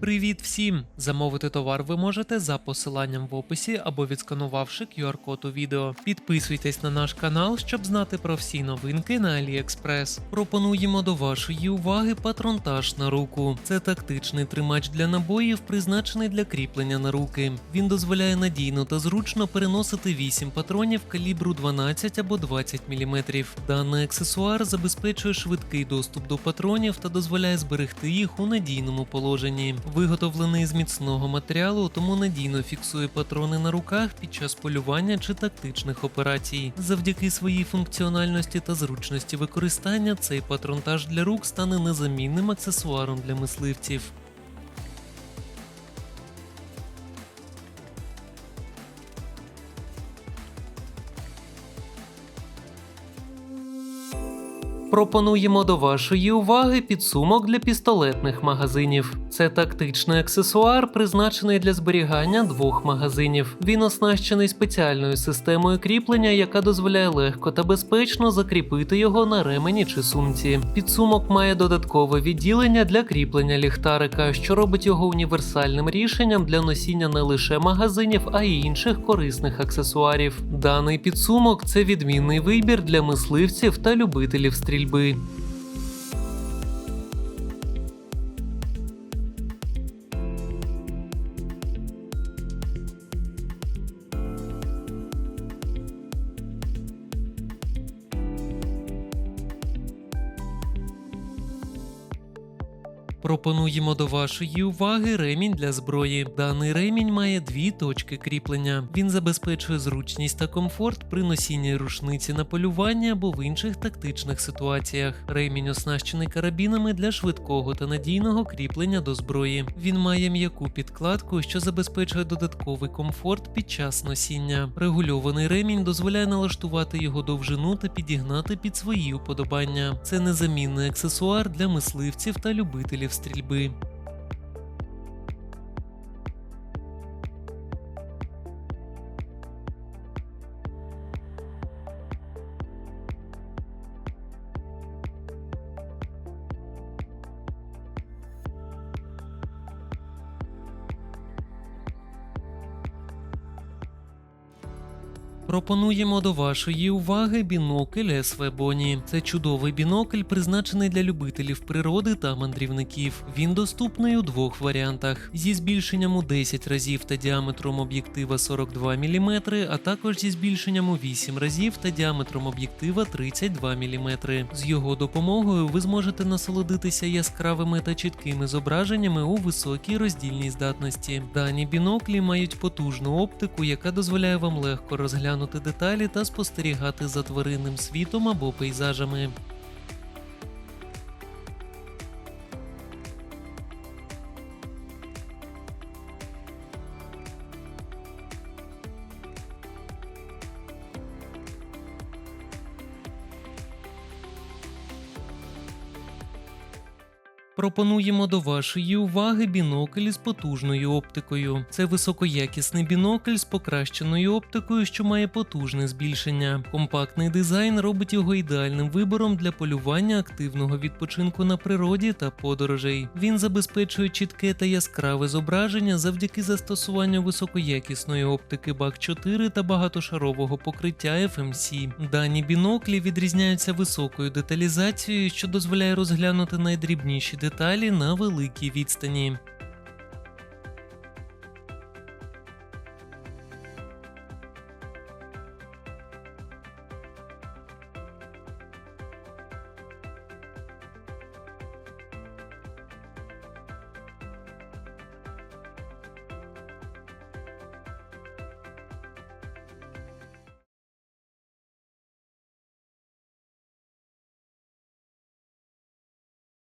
Привіт всім! Замовити товар ви можете за посиланням в описі або відсканувавши QR-код у відео. Підписуйтесь на наш канал, щоб знати про всі новинки на AliExpress. Пропонуємо до вашої уваги патронтаж на руку. Це тактичний тримач для набоїв, призначений для кріплення на руки. Він дозволяє надійно та зручно переносити 8 патронів калібру 12 або 20 мм. Даний аксесуар забезпечує швидкий доступ до патронів та дозволяє зберегти їх у надійному положенні. Виготовлений з міцного матеріалу, тому надійно фіксує патрони на руках під час полювання чи тактичних операцій. Завдяки своїй функціональності та зручності використання цей патронтаж для рук стане незамінним аксесуаром для мисливців. Пропонуємо до вашої уваги підсумок для пістолетних магазинів. Це тактичний аксесуар, призначений для зберігання двох магазинів. Він оснащений спеціальною системою кріплення, яка дозволяє легко та безпечно закріпити його на ремені чи сумці. Підсумок має додаткове відділення для кріплення ліхтарика, що робить його універсальним рішенням для носіння не лише магазинів, а й інших корисних аксесуарів. Даний підсумок це відмінний вибір для мисливців та любителів стрільби стрільби. Пропонуємо до вашої уваги ремінь для зброї. Даний ремінь має дві точки кріплення. Він забезпечує зручність та комфорт при носінні рушниці на полювання або в інших тактичних ситуаціях. Ремінь оснащений карабінами для швидкого та надійного кріплення до зброї. Він має м'яку підкладку, що забезпечує додатковий комфорт під час носіння. Регульований ремінь дозволяє налаштувати його довжину та підігнати під свої уподобання. Це незамінний аксесуар для мисливців та любителів стрільби. Пропонуємо до вашої уваги бінокль СВ Боні. Це чудовий бінокль, призначений для любителів природи та мандрівників. Він доступний у двох варіантах: зі збільшенням у 10 разів та діаметром об'єктива 42 мм, а також зі збільшенням у 8 разів та діаметром об'єктива 32 мм. З його допомогою ви зможете насолодитися яскравими та чіткими зображеннями у високій роздільній здатності. Дані біноклі мають потужну оптику, яка дозволяє вам легко розглянути деталі та спостерігати за тваринним світом або пейзажами. Пропонуємо до вашої уваги бінокль з потужною оптикою. Це високоякісний бінокль з покращеною оптикою, що має потужне збільшення. Компактний дизайн робить його ідеальним вибором для полювання активного відпочинку на природі та подорожей. Він забезпечує чітке та яскраве зображення завдяки застосуванню високоякісної оптики BAC 4 та багатошарового покриття FMC. Дані біноклі відрізняються високою деталізацією, що дозволяє розглянути найдрібніші деталі на великій відстані.